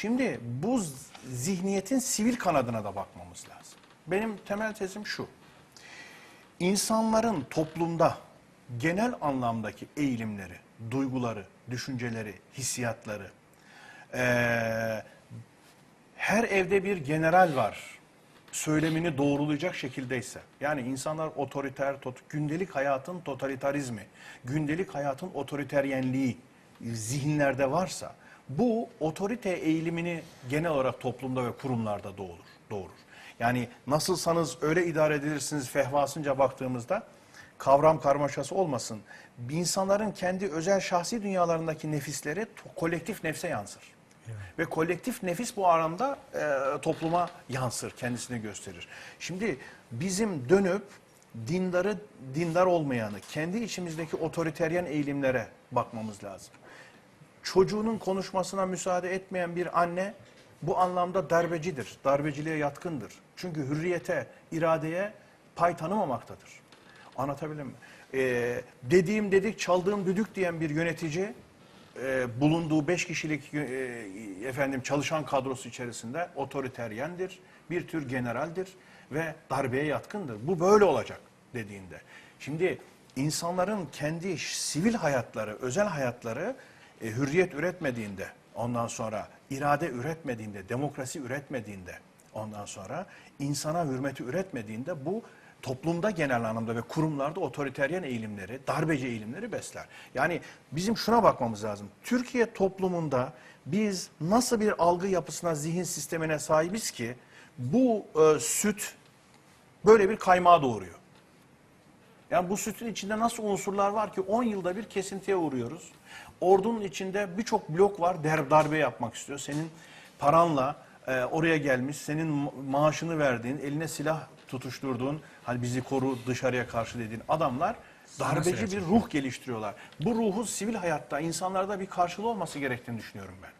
Şimdi bu zihniyetin sivil kanadına da bakmamız lazım. Benim temel tezim şu. İnsanların toplumda genel anlamdaki eğilimleri, duyguları, düşünceleri, hissiyatları, eee, her evde bir general var söylemini doğrulayacak şekildeyse, yani insanlar otoriter, tot- gündelik hayatın totalitarizmi, gündelik hayatın otoriteryenliği zihinlerde varsa, bu otorite eğilimini genel olarak toplumda ve kurumlarda doğurur. doğurur. Yani nasılsanız öyle idare edilirsiniz fehvasınca baktığımızda kavram karmaşası olmasın. İnsanların kendi özel şahsi dünyalarındaki nefisleri kolektif nefse yansır. Ve kolektif nefis bu aranda e, topluma yansır, kendisini gösterir. Şimdi bizim dönüp dindarı, dindar olmayanı, kendi içimizdeki otoriteryen eğilimlere bakmamız lazım. Çocuğunun konuşmasına müsaade etmeyen bir anne bu anlamda darbecidir, darbeciliğe yatkındır. Çünkü hürriyete, iradeye pay tanımamaktadır. Anlatabildim mi? Ee, dediğim dedik, çaldığım düdük diyen bir yönetici e, bulunduğu beş kişilik e, efendim çalışan kadrosu içerisinde otoriteryendir, bir tür generaldir ve darbeye yatkındır. Bu böyle olacak dediğinde. Şimdi insanların kendi sivil hayatları, özel hayatları e, hürriyet üretmediğinde, ondan sonra irade üretmediğinde, demokrasi üretmediğinde, ondan sonra insana hürmeti üretmediğinde bu toplumda genel anlamda ve kurumlarda otoriteryen eğilimleri, darbeci eğilimleri besler. Yani bizim şuna bakmamız lazım. Türkiye toplumunda biz nasıl bir algı yapısına, zihin sistemine sahibiz ki bu e, süt böyle bir kaymağı doğuruyor. Yani bu sütün içinde nasıl unsurlar var ki 10 yılda bir kesintiye uğruyoruz. Ordunun içinde birçok blok var der, darbe yapmak istiyor. Senin paranla e, oraya gelmiş, senin ma- maaşını verdiğin, eline silah tutuşturduğun, hani bizi koru dışarıya karşı dediğin adamlar darbeci bir ruh geliştiriyorlar. Bu ruhun sivil hayatta insanlarda bir karşılığı olması gerektiğini düşünüyorum ben.